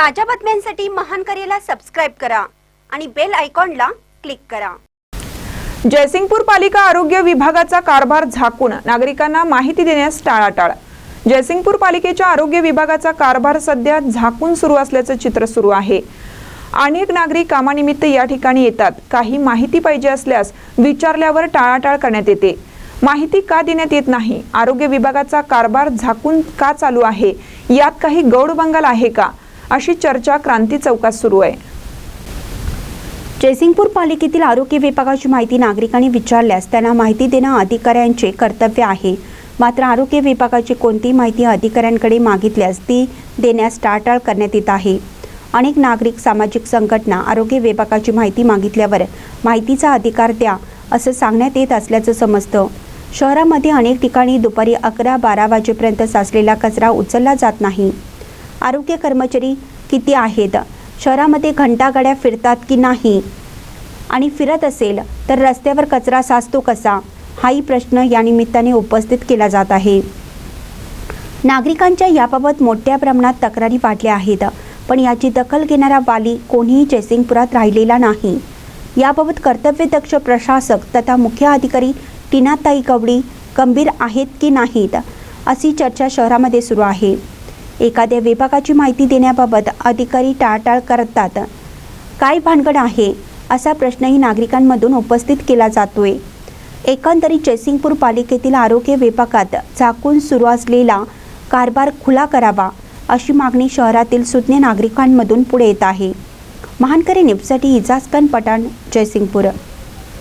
ताज्या बातम्यांसाठी महान करेला सबस्क्राईब करा आणि बेल आयकॉनला क्लिक करा. जयसिंगपूर पालिका आरोग्य विभागाचा कारभार झाकून नागरिकांना माहिती देण्यास टाळाटाळ. जयसिंगपूर पालिकेच्या आरोग्य विभागाचा कारभार सध्या झाकून सुरू असल्याचं चित्र सुरू आहे. अनेक नागरिक कामानिमित्त या ठिकाणी येतात. काही माहिती पाहिजे असल्यास विचारल्यावर टाळाटाळ करण्यात येते. माहिती का देण्यात येत नाही? आरोग्य विभागाचा कारभार झाकून का चालू आहे? यात काही गौड बंगाल आहे का? अशी चर्चा क्रांती चौकात सुरू आहे. जयसिंगपूर पालिकेतील आरोग्य विभागाची माहिती नागरिकांनी विचारल्यास त्यांना माहिती देणं अधिकाऱ्यांचे कर्तव्य आहे. मात्र आरोग्य विभागाची कोणती माहिती अधिकाऱ्यांकडे मागितल्यास ती देण्यास टाळटाळ करण्यात येत आहे. अनेक नागरिक सामाजिक संघटना आरोग्य विभागाची माहिती मागितल्यावर माहितीचा अधिकार द्या असं सांगण्यात येत असल्याचं समजतं. शहरामध्ये अनेक ठिकाणी दुपारी अकरा बारा वाजेपर्यंत साचलेला कचरा उचलला जात नाही. आरोग्य कर्मचारी किती आहेत? शहरामध्ये घंटागाड्या फिरतात की नाही? आणि फिरत असेल तर रस्त्यावर कचरा साचतो कसा? हाही प्रश्न या निमित्ताने उपस्थित केला जात आहे. नागरिकांच्या याबाबत मोठ्या प्रमाणात तक्रारी वाढल्या आहेत पण याची दखल घेणारा वाली कोणीही जयसिंगपुरात राहिलेला नाही. याबाबत कर्तव्यदक्ष प्रशासक तथा मुख्य अधिकारी टीनाताई गवडी गंभीर आहेत की नाहीत अशी चर्चा शहरामध्ये सुरू आहे. एखाद्या विभागाची माहिती देण्याबाबत अधिकारी टाळटाळ करतात. काय भानगड आहे? असा प्रश्नही नागरिकांमधून उपस्थित केला जातोय. एकंदरीत जयसिंगपूर पालिकेतील आरोग्य विभागात झाकून सुरू असलेला कारभार खुला करावा अशी मागणी शहरातील सुज्ञ नागरिकांमधून पुढे येत आहे. महानकरी निपसाठी इजाजकन पठाण जयसिंगपूर.